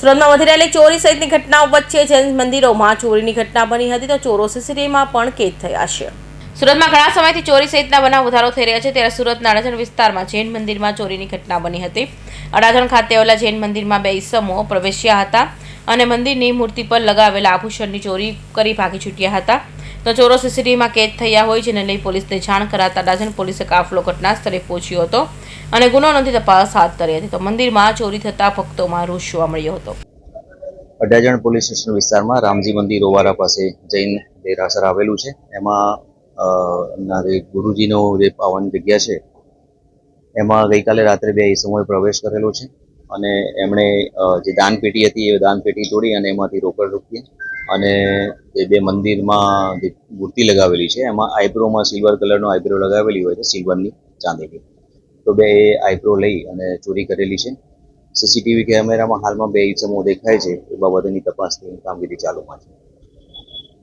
સુરતમાં વધી રહેલી ચોરી સહિતની ઘટનાઓ વચ્ચે જૈન મંદિરોમાં ચોરીની ઘટના બની હતી તો ચોરો સીસીટીવીમાં પણ કેદ થયા છે. સુરતમાં ઘણા સમયથી ચોરી સહિતના બનાવ વધારો થઈ રહ્યા છે, ત્યારે સુરતના અડાજણ વિસ્તારમાં જૈન મંદિરમાં ચોરીની ઘટના બની હતી. અડાજણ ખાતે આવેલા જૈન મંદિરમાં બે ઈસમો પ્રવેશ્યા હતા. અને મંદિરની મૂર્તિ પર લગાવેલા આભૂષણની ચોરી કરી ભાગી છૂટ્યા હતા. તો ચોરો સીસીટીવીમાં કેદ થયા હોય, જેને લઈ પોલીસને જાણ કરાતા અડાજણ પોલીસે કાફલો ઘટના સ્થળે પહોંચ્યો હતો અને ગુનો નોંધી તપાસ હાથ ધરી હતી. તો મંદિરમાં ચોરી થતા ભક્તોમાં રોષ જોવા મળ્યો હતો. અડાજણ પોલીસ સ્ટેશન વિસ્તારમાં રામજી મંદિર ઓવારા પાસે જૈન દેરાસર આવેલું છે. એમાં જે ગુરુજીનો જે પાવન જગ્યા છે, એમાં ગઈકાલે રાત્રે બે સમયે પ્રવેશ કરેલો છે. અને એમણે જે દાનપેટી હતી એ દાનપેટી તોડી અને એમાંથી રોકડ રૂપિયા અને જે બે મંદિરમાં જે મૂર્તિ લગાવેલી છે, એમાં આઈબ્રોમાં સિલ્વર કલરનો આઈબ્રો લગાવેલી હોય છે, સિલ્વરની ચાંદીની. તો બે આઈબ્રો લઈ અને ચોરી કરેલી છે. સીસીટીવી કેમેરામાં હાલમાં બે ઇસમો દેખાય છે, એ બાબતેની તપાસની કામગીરી ચાલુમાં છે.